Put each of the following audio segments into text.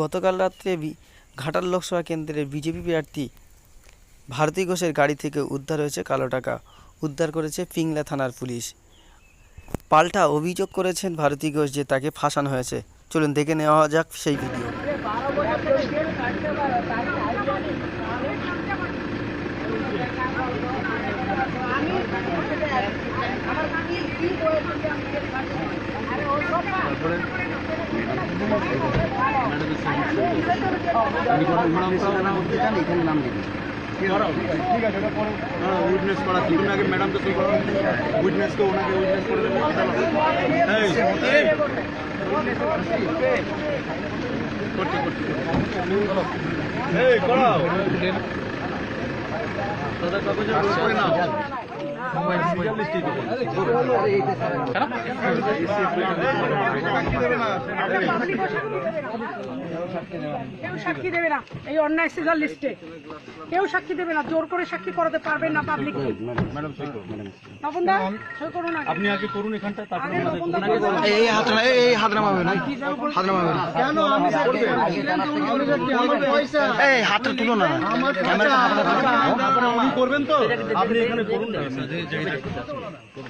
গতকাল রাত্রে ঘাটাল লোকসভা কেন্দ্রের বিজেপি প্রার্থী ভারতী ঘোষের গাড়ি থেকে উদ্ধার হয়েছে কালো টাকা। উদ্ধার করেছে পিংলা থানার পুলিশ। পাল্টা অভিযোগ করেছেন ভারতী ঘোষ যে তাকে ফাঁসানো হয়েছে। চলুন দেখে নেওয়া যাক সেই ভিডিও। উইটনেস করা তুমি আগে ম্যাডামকে সই করো ওনাকে উইটনেস দেবে করাও। দাদা, কাগজে করে নাও। কেউ সাক্ষী দেবে না। এই অন্যায় সিজার লিস্টে কেউ সাক্ষী দেবে না। জোর করে সাক্ষী করাতে পারবেন না পাবলিক আপনি আগে করুন এখানটা তারপরে নামাবেন এই হাতটা তুলো না। করবেন তো? আপনি এখানে করুন। না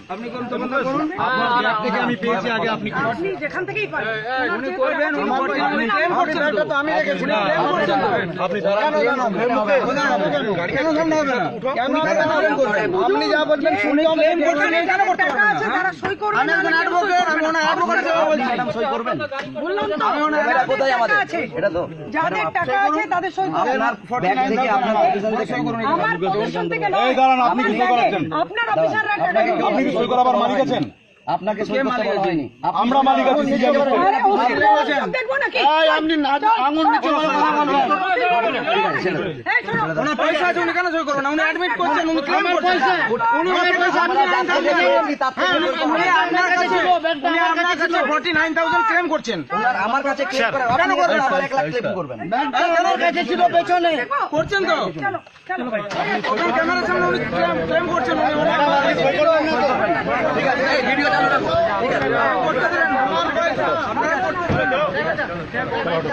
আপনি করুন করুন আপনার ব্যাগ থেকে আমি পেয়েছি আগে আপনি আপনি যেখান থেকেই পারেন উনি করবেন আপনি আপনি যা বলবেন শুনে ক্লেম করবেন এখানে যারা টাকা আছে তারা সই আমি একজন অ্যাডভোকেট আমি ওনার অ্যাডভোকেট সই করবেন বললাম তো আমি ওনার যাদের কোথায় আমাদের এটা তো যাদের টাকা আছে তাদের সই করবেন আপনার থেকে আপনার থেকে করুন আমার পজিশন থেকে এই দাঁড়ান, আপনি করাচ্ছেন? আপনার অফিসাররা টাকা আপনি কি সই করাবার মালিক আছেন? আপনাকে সই হয়নি আপনি আমরা মালিক আছি দেখব নাকি? আপনি আঙুল নিচে ওনার পয়সা আছে উনি কেন সই করবেন উনি অ্যাডমিট করছেন উনি ক্লেম করছেন। উনি ওনার পয়সা আপনি হ্যাঁ, উনি আপনার কাছে উনি আপনার কাছে 49000 ক্লেম করছেন। আমার কাছে ক্লেম করে কেন করবেন আপনি 1 লাখ ক্লেম করবেন। আমার কাছে ছিল পেছনে। করছেন তো? চলো চলো। ওখানে ক্যামেরার সামনে উনি ক্লেম ক্লেম করছেন উনি ঠিক আছে ভিডিও চালু রাখো ঠিক আছে। করতে দিলেন আমার পয়সা আপনারা করতে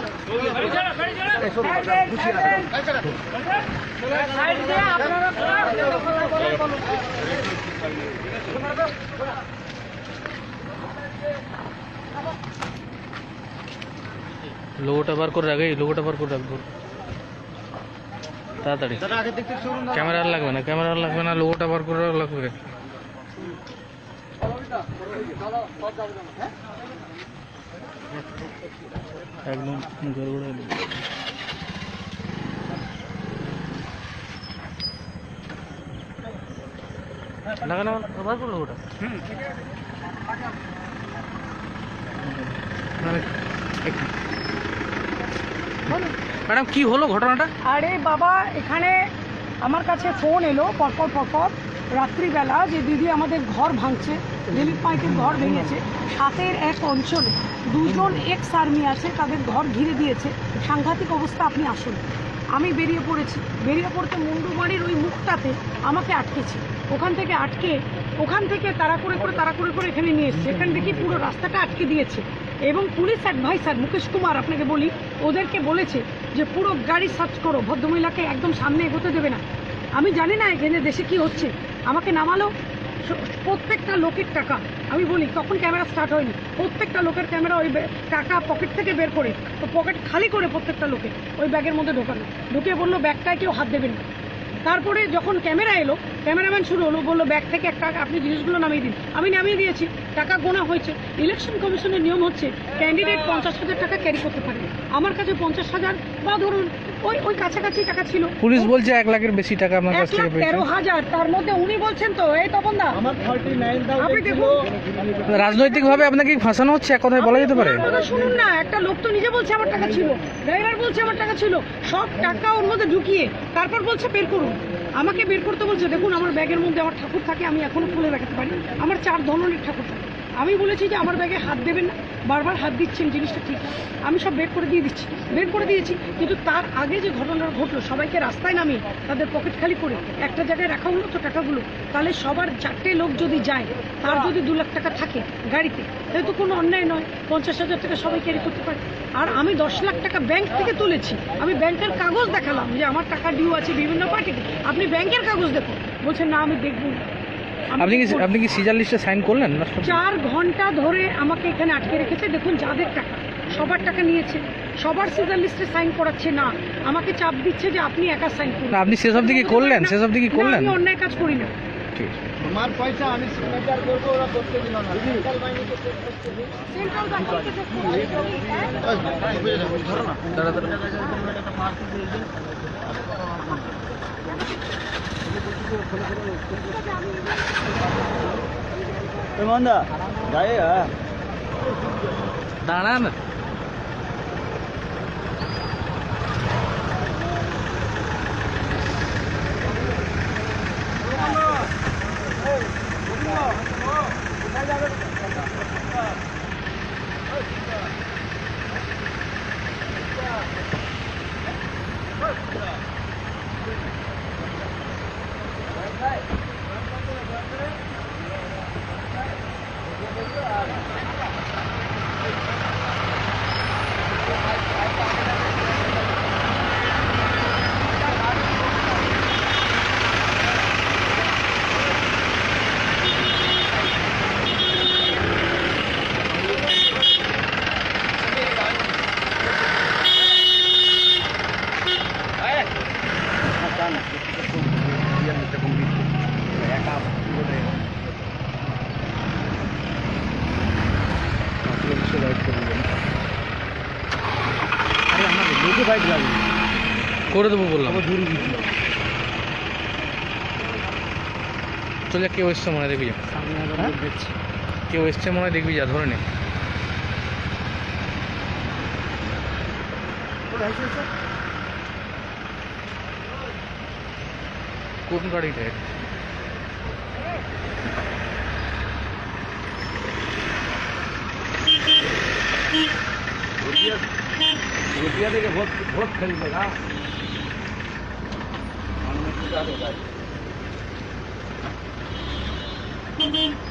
সাইড দিয়ে আপনারা লোগোটা বার করে রাখে লোগোটা বার করে রাখব তাড়াতাড়ি ক্যামেরা আর লাগবে না ক্যামেরা আর লাগবে না লোগোটা বার করে লাগবে একদম ম্যাডাম কি হলো ঘটনাটা? আরে বাবা এখানে আমার কাছে ফোন এলো পরপর পরপর। রাত্রিবেলা যে দিদি আমাদের ঘর ভাঙছে, দিলীপ পাইকের ঘর ভেঙেছে, সাতের এক অঞ্চলে দুজন এক্স আর্মি আছে, তাদের ঘর ঘিরে দিয়েছে। সাংঘাতিক অবস্থা, আপনি আসুন। আমি বেরিয়ে পড়েছি। বেরিয়ে পড়তে মুন্ডুমারির ওই মুখটাতে আমাকে আটকেছে। ওখান থেকে আটকে, ওখান থেকে তাড়া করে করে, তাড়া করে করে এখানে নিয়ে এসছে। এখান থেকে পুরো রাস্তাটা আটকে দিয়েছে। এবং পুলিশ অ্যাডভাইসার মুকেশ কুমার, আপনাকে বলি, ওদেরকে বলেছে যে পুরো গাড়ি সার্চ করো। ভদ্রমহিলাকে একদম সামনে এগোতে দেবে না। আমি জানি না এখানে দেশে কি হচ্ছে। আমাকে নামালো। প্রত্যেকটা লোকের টাকা। আমি বলি, তখন ক্যামেরা স্টার্ট হয়নি। প্রত্যেকটা লোকের ক্যামেরা ওই টাকা পকেট থেকে বের করে। তো পকেট খালি করে প্রত্যেকটা লোকে ওই ব্যাগের মধ্যে ঢোকানো ঢুকে বলল, ব্যাগটায় কেউ হাত দেবেন না। তারপরে যখন ক্যামেরা এলো, ক্যামেরাম্যান শুরু হলো, বলল, ব্যাগ থেকে একটা আপনি জিনিসগুলো নামিয়ে দিন। আমি নামিয়ে দিয়েছি। টাকা গোনা হয়েছে। ইলেকশন কমিশনের নিয়ম হচ্ছে ক্যান্ডিডেট পঞ্চাশ হাজার টাকা ক্যারি করতে পারে। আমার কাছে পঞ্চাশ হাজার বা ধরুন ওই ওই কাছাকাছি টাকা ছিল। পুলিশ বলছে এক লাখের বেশি টাকা আপনার কাছ থেকে পেয়েছে। তেরো হাজার তার মধ্যে উনি বলছেন তো এই তপন দা। আপনি দেখুন। রাজনৈতিক ভাবে আপনাকে ফাঁসানো হচ্ছে? এক কথায় বলা যেতে পারে। শুনুন না একটা লোক তো নিজে বলছে আমার টাকা ছিল। ড্রাইভার বলছে আমার টাকা ছিল। সব টাকা ওর মধ্যে ঢুকিয়ে তারপর বলছে বের করুন। আমাকে বের করতে বলছে দেখুন আমার ব্যাগের মধ্যে আমার ঠাকুর থাকে আমি এখনও খুলে রাখতে পারি। আমার চার ধরনের ঠাকুর থাকে। আমি বলেছি যে আমার ব্যাগে হাত দেবেন না, বারবার হাত দিচ্ছেন, জিনিসটা ঠিক আমি সব বের করে দিয়ে দিচ্ছি, বের করে দিয়েছি, কিন্তু তার আগে যে ঘটনাটা ঘটলো, সবাইকে রাস্তায় নামিয়ে তাদের পকেট খালি করে একটা জায়গায় রাখা হলো তো টাকাগুলো তাহলে সবার চারটে লোক যদি যায়, তার যদি দু লাখ টাকা থাকে গাড়িতে, তাহলে তো কোনো অন্যায় নয়, পঞ্চাশ হাজার টাকা সবাই ক্যারি করতে পারে। আর আমি দশ লাখ টাকা ব্যাংক থেকে তুলেছি, আমি ব্যাংকের কাগজ দেখালাম যে আমার টাকা ডিউ আছে বিভিন্ন পার্টিতে আপনি ব্যাংকের কাগজ দেখুন। বলছেন না, আমি দেখব না। আমি আপনি কি। আপনি কি সিজার লিস্টে সাইন করলেন না চার ঘণ্টা ধরে আমাকে এখানে আটকে রেখেছে দেখুন যাদের টাকা সবার টাকা নিয়েছে সবার সিজার লিস্টে সাইন করাচ্ছে না আমাকে চাপ দিচ্ছে যে আপনি একা সাইন করুন আপনি শেষ অবধি কি করলেন? শেষ অবধি কি না, করলেন? আমি অন্যায় কাজ করি না ঠিক আমার পয়সা আমি সিগনেচার করব ওরা করতে দিল না সেন্ট্রাল ব্যাংক ধরো না Temandı. Dayı ya. Dana mı? Hey, গায়ে দাঁড়ান করে দেবো বললাম। চলে কেউ এসছে মনে দেখবি যা। কেউ এসছে মনে হয় দেখবি যা ধরে নে। কোন গাড়িটা? এটা? रुपया देखे बहुत बहुत खरीदेगा Thank you.